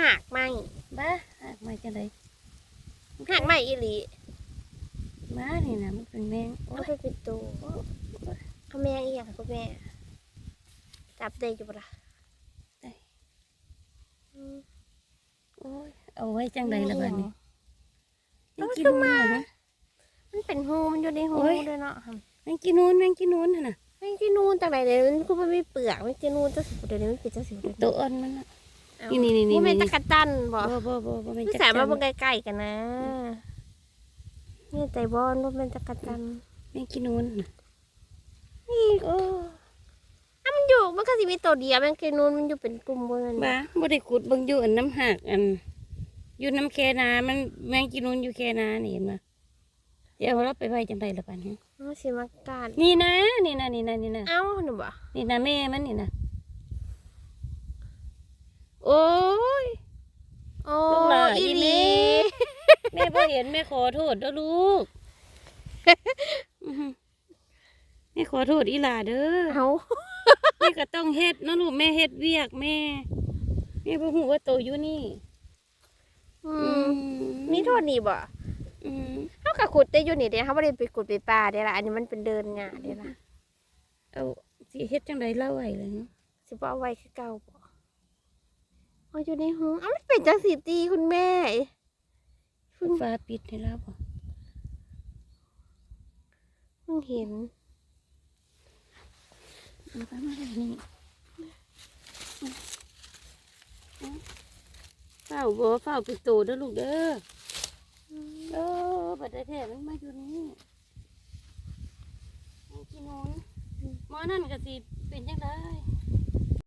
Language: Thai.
หักไหมบ้าหากมาจังไดหักไหมอีหลีมานี่นะมันเป็นแมงโอ้เอายไปเป็นตัวเอาแม่อีหยังก็แม่จับได้อยู่ปะล่ะได้อืมโอ้ยเอาไว้จังไดละบัดนี้เอายังไว้กินขึ้นนู่นมาเหรอนะมันเป็นหูมันอยู่ในหูโอ้ยด้วยเนาะยังกินนู่นยังกินนู่นหั่นน่ะไม่ที่นูนจากไหนเดี๋ยวมันก็ไม่มีเปลือกไม่ที่นูนจะสิบเดี๋ยวนี้มันเป็นจะสิบเดี๋ยวตันี้วอ่อนมันน่ะ เอานี่นี่นี่มันเป็นนี่ตะกัจันบอบ่บ่บ่บ่เป็นพี่จักสามมาจั่เบิ่งใกล้ๆกันนะเนี่ยใจบอลว่าเป็นตะกัจันยังกินนู่นน่ะนี่โอ้ถ้ามันอยู่มันก็สิมีตัวเดียวมันคือนูนมันอยู่เป็นกลุ่มบนนั้นบ้าบ่ได้ขุดเบิ่งอยู่อันน้ำหักอันอยู่น้ำแคนา มันแมงกินนู่นอยู่แคนานี่เห็นบ่เดี๋ยวเราไปไว้จังไดละบัดนี้มันสิมาการนี่นะ นี่นะนี่นะนี่นะเอ้าหนูบ่นี่นะแม่มันนี่นะ โอ้ย โอ้ลูกหลานอีอีหหลีลี แม่พอเห็นแม่ขอโทษเด้อลูกอื้อหือแม่ขอโทษอีหลาเด้อเอ้าแม่ก็ต้องเฮ็ดเนาะลูกแม่เฮ็ดเวียกแม่แม่บ่ฮู้ว่าโตอยู่นี่อือืมนี่โทษนี่บ่อืมเขาก็ขุดได้อยู่นี่เด้เขาบ่ได้ไปขุดไปป่าเด้ล่ะอันนี้มันเป็นเดินงาเด้ล่ะเอาสิเฮ็ดจังไดเล่าไว้เลยสิบ่เอาไว้คือเก่าบ่ เอาอยู่ในหูเอ้ามันเป็นจังสีตีคุณแม่ฟ้าปิดให้แล้วบ่เพิ่งเห็นมันก็มาได้นี่เฝ้าบ่เฝ้าไปโตเด้อลูกเด้อเออบัดได้แท้มันมาอยู่นี่ไอ้กินนอนหมอนั่นก็สิเป็นจังได